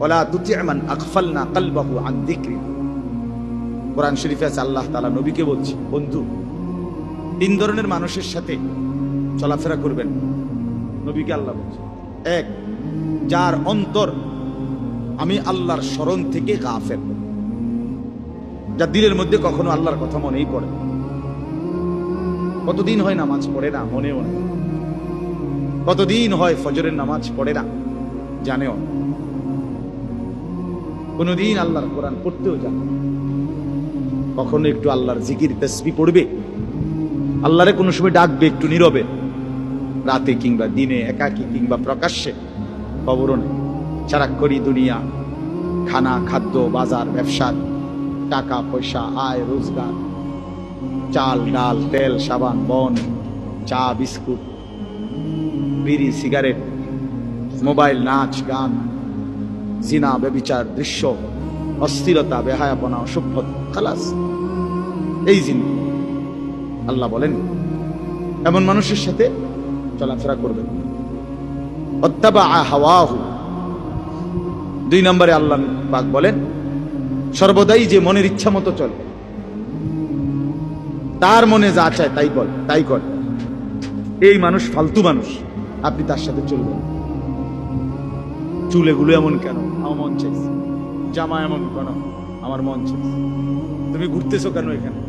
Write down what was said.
OLA তুতিমান আকফালনা কালবাহু আন কোরআন শরীফে আল্লাহ তাআলা নবীকে বলছি, বন্ধু, তিন ধরনের মানুষের সাথে চলাফেরা করবেন। নবীকে আল্লাহ বলছে, এক, যার অন্তর আমি আল্লাহর স্মরণ থেকে গাফের যা দিলের মধ্যে কখনো আল্লাহর কথা মনেই পড়ে কতদিন হয় নামাজ পড়ে না মনেও না। কতদিন হয় ফজরের নামাজ পড়ে না জানেও না। কোনোদিন আল্লাহর কোরআন পড়তেও যান। কখনো একটু আল্লাহর জিকির, তসবি পড়বে। আল্লাহরে কোনো সময় ডাকবে একটু নীরবে। রাতে কিংবা দিনে, একাকী কিংবা প্রকাশ্যে খবরও নেই। দুনিয়া, খানা, খাদ্য, বাজার, ব্যবসা, টাকা, পয়সা, আয়, রোজগার। চাল, ডাল, তেল, সাবান, বন, চা, বিস্কুট, বিড়ি, সিগারেট, মোবাইল, নাচ, গান। জিনা ব্যবিচার দৃশ্য, অস্থিরতা, বেহায়াপনা, অসভ্যতা, খালাস। এই জিনিস আল্লাহ বলেন, এমন মানুষের সাথে চলাফেরা করবেন। দুই নম্বরে আল্লাহ পাক বলেন, সর্বদাই যে মনের ইচ্ছা মতো চলে। তার মনে যা চায় তাই বল, তাই কর। এই মানুষ ফালতু মানুষ, আপনি তার সাথে চলবেন। চুল এগুলো এমন কেন? আমার মন চাইছে। জামা এমন কেন? আমার মন চাইছে। তুমি ঘুরতেছো কেন এখানে?